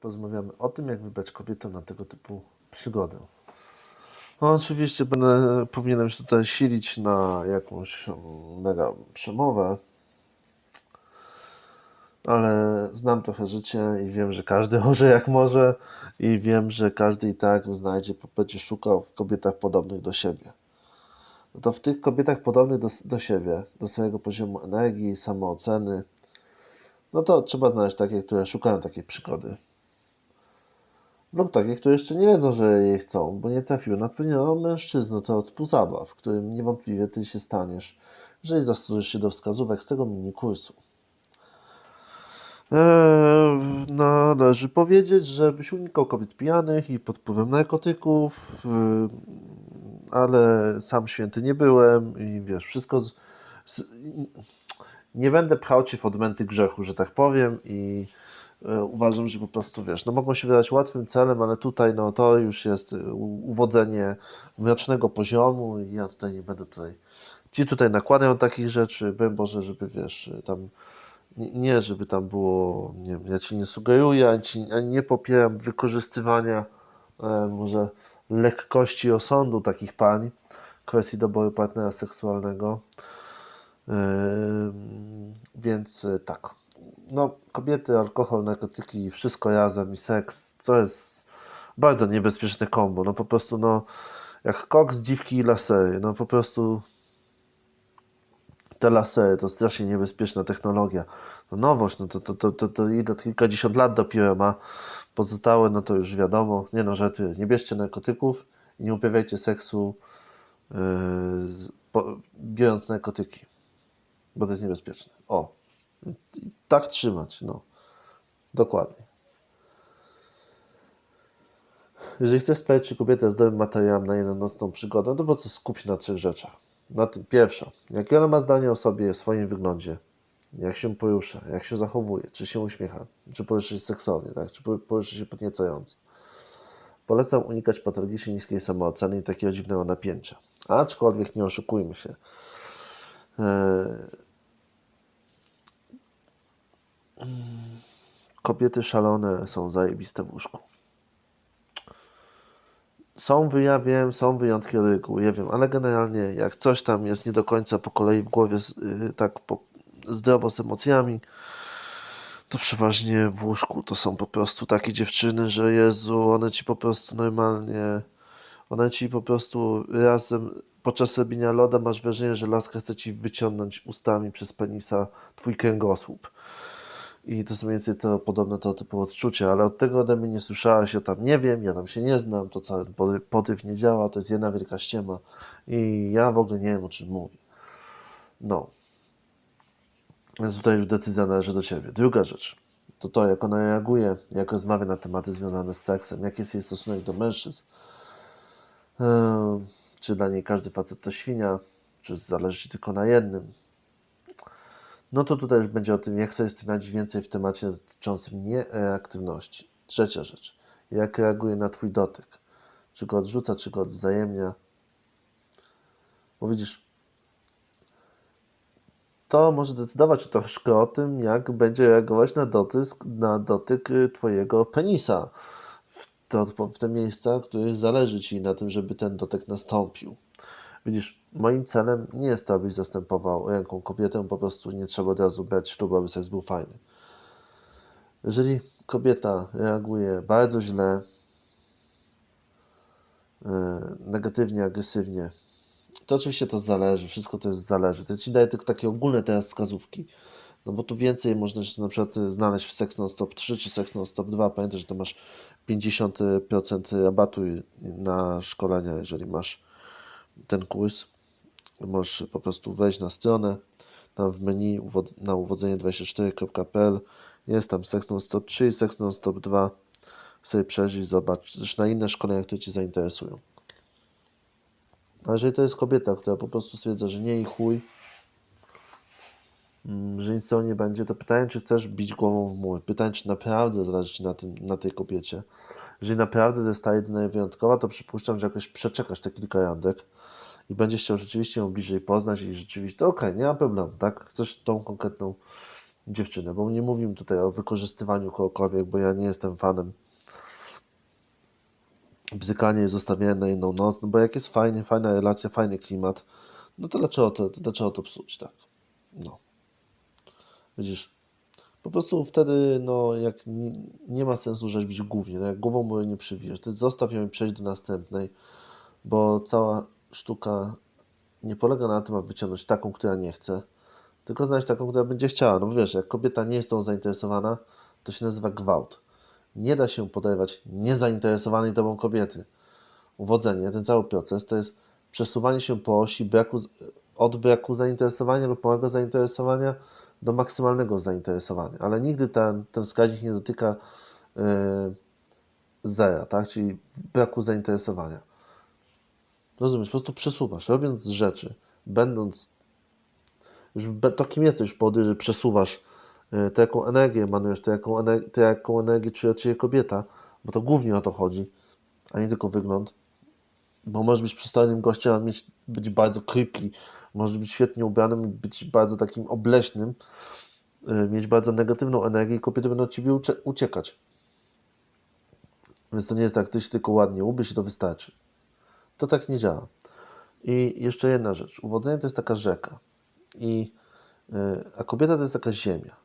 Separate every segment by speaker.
Speaker 1: porozmawiamy o tym, jak wybrać kobietę na tego typu przygodę. No, oczywiście będę, powinienem się tutaj silić na jakąś mm, mega przemowę, ale znam trochę życie i wiem, że każdy może jak może i wiem, że każdy i tak znajdzie, będzie szukał w kobietach podobnych do siebie. No to w tych kobietach podobnych do, do siebie, do swojego poziomu energii, samooceny, no to trzeba znaleźć takie, które szukają takiej przygody. Lub takie, które jeszcze nie wiedzą, że jej chcą, bo nie trafiły na odpowiedniego mężczyznę, to typu zabaw, którym niewątpliwie ty się staniesz, jeżeli zastosować się do wskazówek z tego mini kursu. Eee, należy powiedzieć, żebyś unikał kobiet pijanych i pod wpływem narkotyków, yy, ale sam święty nie byłem i wiesz, wszystko. Z, z, nie będę pchał cię w odmęty grzechu, że tak powiem, i uważam, że po prostu wiesz, no mogą się wydać łatwym celem, ale tutaj no to już jest e, uwodzenie mrocznego poziomu i ja tutaj nie będę tutaj. Ci tutaj nakładają takich rzeczy, bym Boże, żeby wiesz, tam nie, żeby tam było, nie ja ci nie sugeruję, ani, ci, ani nie popieram wykorzystywania e, może lekkości osądu takich pań, kwestii doboru partnera seksualnego. Ym, Więc tak. No, kobiety, alkohol, narkotyki, wszystko razem i seks to jest bardzo niebezpieczne kombo. No po prostu, no, jak koks, dziwki i lasery. No po prostu te lasery to strasznie niebezpieczna technologia. No nowość, no to, to, to, to, to ile kilkadziesiąt lat dopiero ma. Pozostałe, no to już wiadomo. Nie no, żartuję. Nie bierzcie narkotyków i nie uprawiajcie seksu yy, po, biorąc narkotyki bo to jest niebezpieczne. O, I tak trzymać, no. Dokładnie. Jeżeli chcesz sprawić, czy kobieta jest dobrym materiałem na jedną nocną przygodę, to po prostu skup się na trzech rzeczach. Na tym pierwsza, jakie ona ma zdanie o sobie, o swoim wyglądzie, jak się porusza, jak się zachowuje, czy się uśmiecha, czy porusza się seksownie, tak? czy porusza się podniecająco. Polecam unikać patologicznie niskiej samooceny i takiego dziwnego napięcia. Aczkolwiek nie oszukujmy się. Eee, kobiety szalone są zajebiste w łóżku. Są, ja wiem, są wyjątki od reguły, ja wiem, ale generalnie jak coś tam jest nie do końca po kolei w głowie, yy, tak po, zdrowo z emocjami, to przeważnie w łóżku to są po prostu takie dziewczyny, że Jezu, one ci po prostu normalnie, one ci po prostu razem podczas robienia loda masz wrażenie, że laska chce ci wyciągnąć ustami przez penisa twój kręgosłup. I to są mniej więcej to podobne to typu odczucia, ale od tego ode mnie nie słyszałaś, ja tam nie wiem, ja tam się nie znam, to cały potyw nie działa, to jest jedna wielka ściema i ja w ogóle nie wiem o czym mówi. No. Więc tutaj już decyzja należy do Ciebie. Druga rzecz to to, jak ona reaguje, jak rozmawia na tematy związane z seksem, jaki jest jej stosunek do mężczyzn. Eee, Czy dla niej każdy facet to świnia, czy zależy ci tylko na jednym. No to tutaj już będzie o tym, jak sobie z tym radzić więcej w temacie dotyczącym niereaktywności. Trzecia rzecz. Jak reaguje na Twój dotyk. Czy go odrzuca, czy go odwzajemnia. Bo widzisz, to może decydować troszkę o tym, jak będzie reagować na dotyk, na dotyk Twojego penisa w, to, w te miejsca, w których zależy Ci na tym, żeby ten dotyk nastąpił. Widzisz, moim celem nie jest to, abyś zastępował ręką kobietę, po prostu nie trzeba od razu brać ślubu, aby seks był fajny. Jeżeli kobieta reaguje bardzo źle, yy, negatywnie, agresywnie, to oczywiście to zależy, wszystko to jest zależy. To ci daję tylko takie ogólne teraz wskazówki. No bo tu więcej można się na przykład znaleźć w Sex Non Stop 3 czy Sex Non Stop 2. Pamiętaj, że to masz 50% rabatu na szkolenia, jeżeli masz ten kurs. Możesz po prostu wejść na stronę, tam w menu na uwodzenie24.pl jest tam Sex Stop 3 i Sex Non Stop 2. Sobie przejrzyj, zobacz też na inne szkolenia, które Cię zainteresują. A jeżeli to jest kobieta, która po prostu stwierdza, że nie i chuj, że nic z tego nie będzie, to pytanie, czy chcesz bić głową w mur. Pytanie, czy naprawdę zależy Ci na, tym, na tej kobiecie. Jeżeli naprawdę to jest ta jedyna wyjątkowa, to przypuszczam, że jakoś przeczekasz te kilka randek i będziesz chciał rzeczywiście ją bliżej poznać i rzeczywiście, to okej, nie ma problemu, tak? Chcesz tą konkretną dziewczynę, bo nie mówimy tutaj o wykorzystywaniu kogokolwiek, bo ja nie jestem fanem bzykania i zostawiania na jedną noc, no bo jak jest fajnie, fajna relacja, fajny klimat, no to dlaczego to, to dlaczego to psuć, tak? No. Widzisz, po prostu wtedy, no, jak nie, nie ma sensu rzeźbić głównie, no, jak głową mu nie przybijesz, to zostaw ją i przejdź do następnej, bo cała sztuka nie polega na tym, aby wyciągnąć taką, która nie chce, tylko znaleźć taką, która będzie chciała. No wiesz, jak kobieta nie jest tą zainteresowana, to się nazywa gwałt. Nie da się podawać niezainteresowanej tobą kobiety. Uwodzenie, ten cały proces, to jest przesuwanie się po osi braku, od braku zainteresowania lub małego zainteresowania do maksymalnego zainteresowania. Ale nigdy ten, ten wskaźnik nie dotyka yy, zera, tak? czyli braku zainteresowania. Rozumiesz, po prostu przesuwasz, robiąc rzeczy, będąc już be- to kim jesteś po że przesuwasz y, to, jaką energię emanujesz, to, jaką, ener- to, jaką energię czuje Ciebie kobieta, bo to głównie o to chodzi, a nie tylko wygląd. Bo możesz być przystojnym gościem, a mieć, być bardzo creepy, możesz być świetnie ubranym, być bardzo takim obleśnym, y, mieć bardzo negatywną energię i kobiety będą od Ciebie ucie- uciekać. Więc to nie jest tak, ty się tylko ładnie ubierz i to wystarczy. To tak nie działa. I jeszcze jedna rzecz. Uwodzenie to jest taka rzeka. I, y, a kobieta to jest taka ziemia.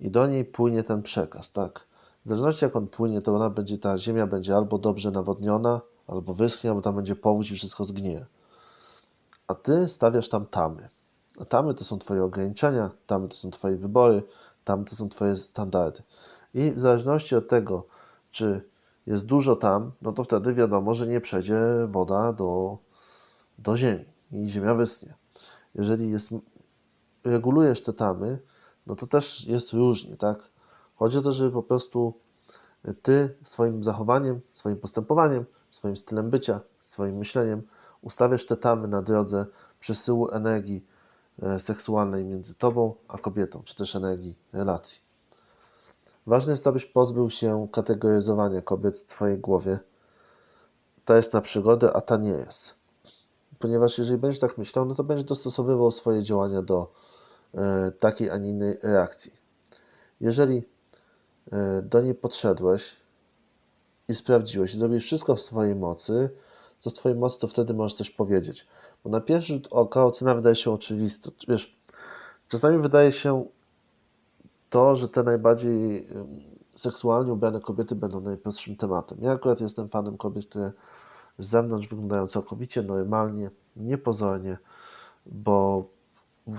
Speaker 1: I do niej płynie ten przekaz, tak? W zależności jak on płynie, to ona będzie, ta ziemia będzie albo dobrze nawodniona, albo wyschnie, albo tam będzie powódź i wszystko zgnieje. A ty stawiasz tam tamy. A tamy to są twoje ograniczenia, tamy to są twoje wybory, tamy to są twoje standardy. I w zależności od tego, czy jest dużo tam, no to wtedy wiadomo, że nie przejdzie woda do, do ziemi i ziemia wyschnie. Jeżeli jest, regulujesz te tamy, no to też jest różnie, tak? Chodzi o to, żeby po prostu ty swoim zachowaniem, swoim postępowaniem, swoim stylem bycia, swoim myśleniem ustawiasz te tamy na drodze przesyłu energii e, seksualnej między tobą a kobietą, czy też energii relacji. Ważne jest, abyś pozbył się kategoryzowania kobiet w twojej głowie. Ta jest na przygodę, a ta nie jest. Ponieważ jeżeli będziesz tak myślał, no to będziesz dostosowywał swoje działania do e, takiej, a nie innej reakcji. Jeżeli e, do niej podszedłeś i sprawdziłeś, i zrobisz wszystko w swojej mocy, co w twojej mocy, to wtedy możesz coś powiedzieć. Bo na pierwszy rzut oka ocena wydaje się oczywista. Wiesz, czasami wydaje się to, że te najbardziej seksualnie ubrane kobiety będą najprostszym tematem. Ja akurat jestem fanem kobiet, które z zewnątrz wyglądają całkowicie normalnie, niepozornie, bo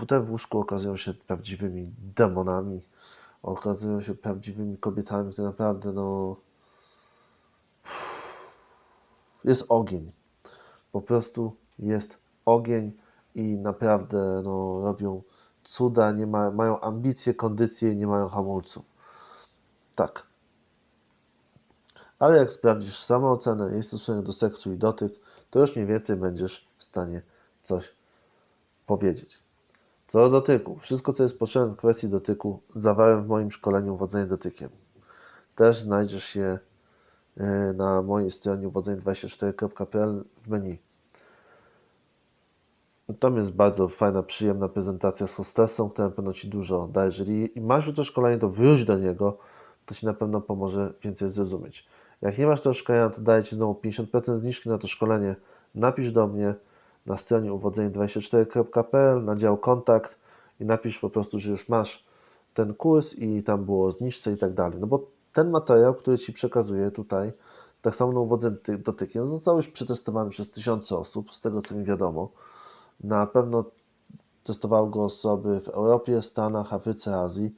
Speaker 1: te w łóżku okazują się prawdziwymi demonami, okazują się prawdziwymi kobietami, które naprawdę, no, jest ogień. Po prostu jest ogień i naprawdę, no, robią cuda, nie ma, mają ambicje, kondycje nie mają hamulców. Tak. Ale jak sprawdzisz samoocenę, jej stosunek do seksu i dotyk, to już mniej więcej będziesz w stanie coś powiedzieć. Co do dotyku. Wszystko, co jest potrzebne w kwestii dotyku, zawarłem w moim szkoleniu Uwodzenie dotykiem. Też znajdziesz je na mojej stronie uwodzenie24.pl w menu. Tam jest bardzo fajna, przyjemna prezentacja z hostessą, która na pewno Ci dużo da. Jeżeli masz już to szkolenie, to wróć do niego, to Ci na pewno pomoże więcej zrozumieć. Jak nie masz tego szkolenia, to daję Ci znowu 50% zniżki na to szkolenie. Napisz do mnie na stronie uwodzenie24.pl na dział kontakt i napisz po prostu, że już masz ten kurs i tam było zniżce i tak dalej. No bo ten materiał, który Ci przekazuję tutaj, tak samo ty- dotykiem, został już przetestowany przez tysiące osób, z tego co mi wiadomo. Na pewno testowały go osoby w Europie, Stanach, Afryce, Azji.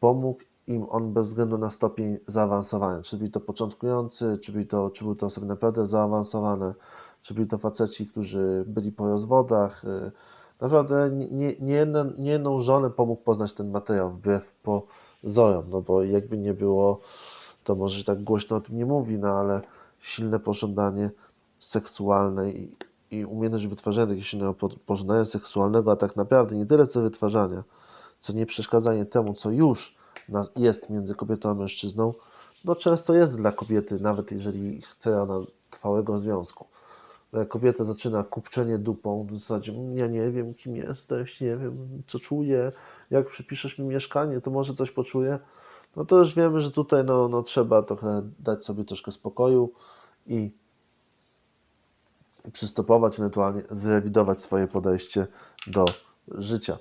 Speaker 1: Pomógł im on bez względu na stopień zaawansowania. Czy byli to początkujący, czy byli to, czy były to osoby naprawdę zaawansowane, czy byli to faceci, którzy byli po rozwodach. y, Naprawdę nie, nie, nie, jedną, nie jedną żonę pomógł poznać ten materiał wbrew pozorom, no bo jakby nie było, to może tak głośno o tym nie mówi, no ale silne pożądanie seksualne i, i umiejętność wytwarzania takiego silnego po- pożądania seksualnego, a tak naprawdę nie tyle co wytwarzania, co nie przeszkadzanie temu, co już jest między kobietą a mężczyzną, no często jest dla kobiety, nawet jeżeli chce ona trwałego związku. Jak kobieta zaczyna kupczenie dupą, w zasadzie "Mm, ja nie wiem, kim jesteś, nie wiem, co czuję, jak przypiszesz mi mieszkanie, to może coś poczuję, no to już wiemy, że tutaj no, no, trzeba trochę dać sobie troszkę spokoju i przystopować, ewentualnie zrewidować swoje podejście do życia.